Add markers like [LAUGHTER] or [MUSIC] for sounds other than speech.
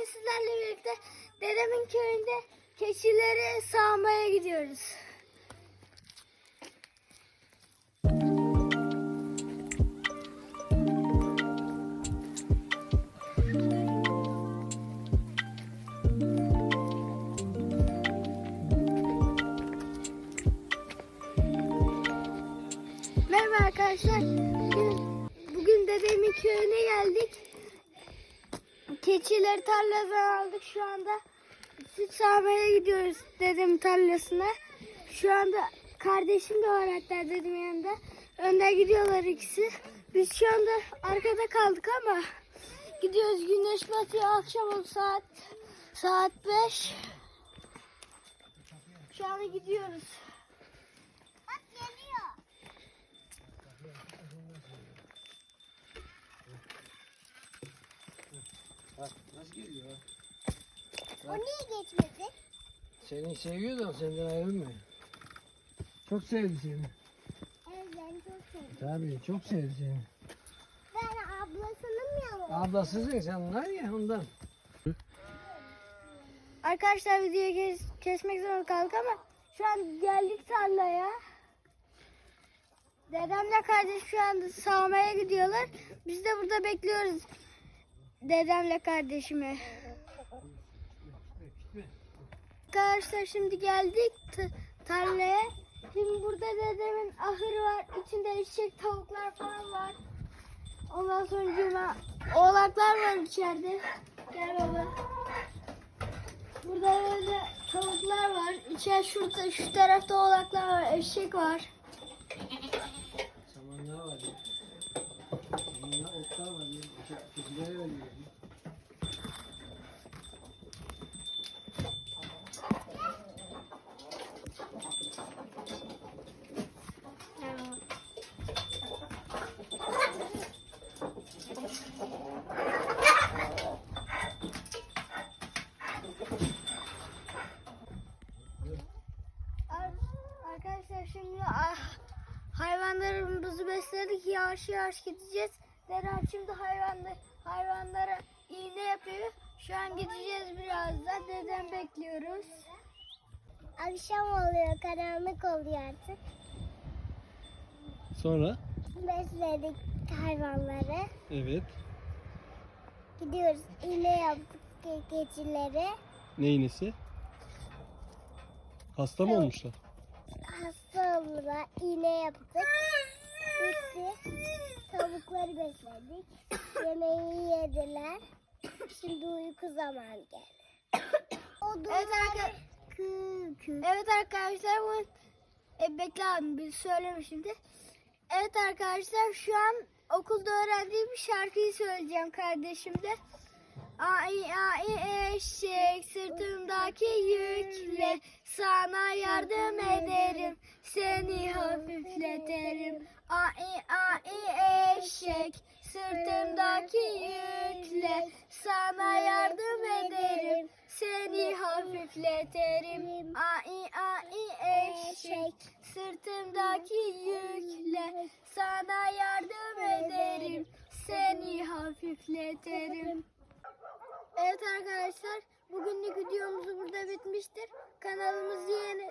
bugün sizlerle birlikte dedemin köyünde keçileri sağmaya gidiyoruz. Merhaba arkadaşlar. Bugün, bugün dedemin köyüne geldik. Keçileri tarladan aldık şu anda. Süt sağmaya gidiyoruz dedemin tarlasına. Şu anda kardeşim de var hatta dedemin yanında. Önden gidiyorlar ikisi. Biz şu anda arkada kaldık ama gidiyoruz güneş batıyor akşam oldu saat saat 5. Şu anda gidiyoruz. Bak geliyor. Bak nasıl geliyor ha? O niye geçmedi? Seni seviyor da senden ayrılmıyor. Çok sevdi seni. Evet ben çok seviyorum. Tabii çok sevdi seni. Ben ablasının yanı. Ablasısın sen var ya ondan. Arkadaşlar videoyu kes, kesmek zorunda kaldık ama şu an geldik tarlaya. Dedemle kardeş şu anda sağmaya gidiyorlar. Biz de burada bekliyoruz. Dedemle kardeşimi. Arkadaşlar şimdi geldik tarlaya. Şimdi burada dedemin ahırı var. İçinde eşek tavuklar falan var. Ondan sonra oğlaklar var içeride. Gel baba. Burada böyle tavuklar var. İçeride şurada şu tarafta oğlaklar var. Eşek var. Samanlar var ya. Ar- Arkadaşlar şimdi ah, hayvanlarımızı besledik. Yavaş yavaş gideceğiz. Dedem şimdi hayvanlar, hayvanlara iğne yapıyor. Şu an gideceğiz birazdan. Dedem bekliyoruz. Akşam oluyor, karanlık oluyor artık. Sonra? Besledik hayvanları. Evet. Gidiyoruz. İğne yaptık ge- keçilere. Ne iğnesi? Hasta mı olmuşlar? Hasta oldular. İğne yaptık. Bitti. Tavukları besledik. Yemeği yediler. Şimdi uyku zamanı geldi. [COUGHS] evet, arkadaşlar. Evet arkadaşlar bu e, bekle abi bir söyleme şimdi. Evet arkadaşlar şu an okulda öğrendiğim bir şarkıyı söyleyeceğim kardeşimle. Ay ay eşek sırtımdaki yükle sana yardım ederim seni hafifleterim. Ay ay eşek sırtımdaki yükle sana yardım ederim seni hafifleterim. Ay ay eşek sırtımdaki yükle sana yardım ederim seni hafifleterim. Evet arkadaşlar bugünlük videomuz burada bitmiştir. Kanalımız yeni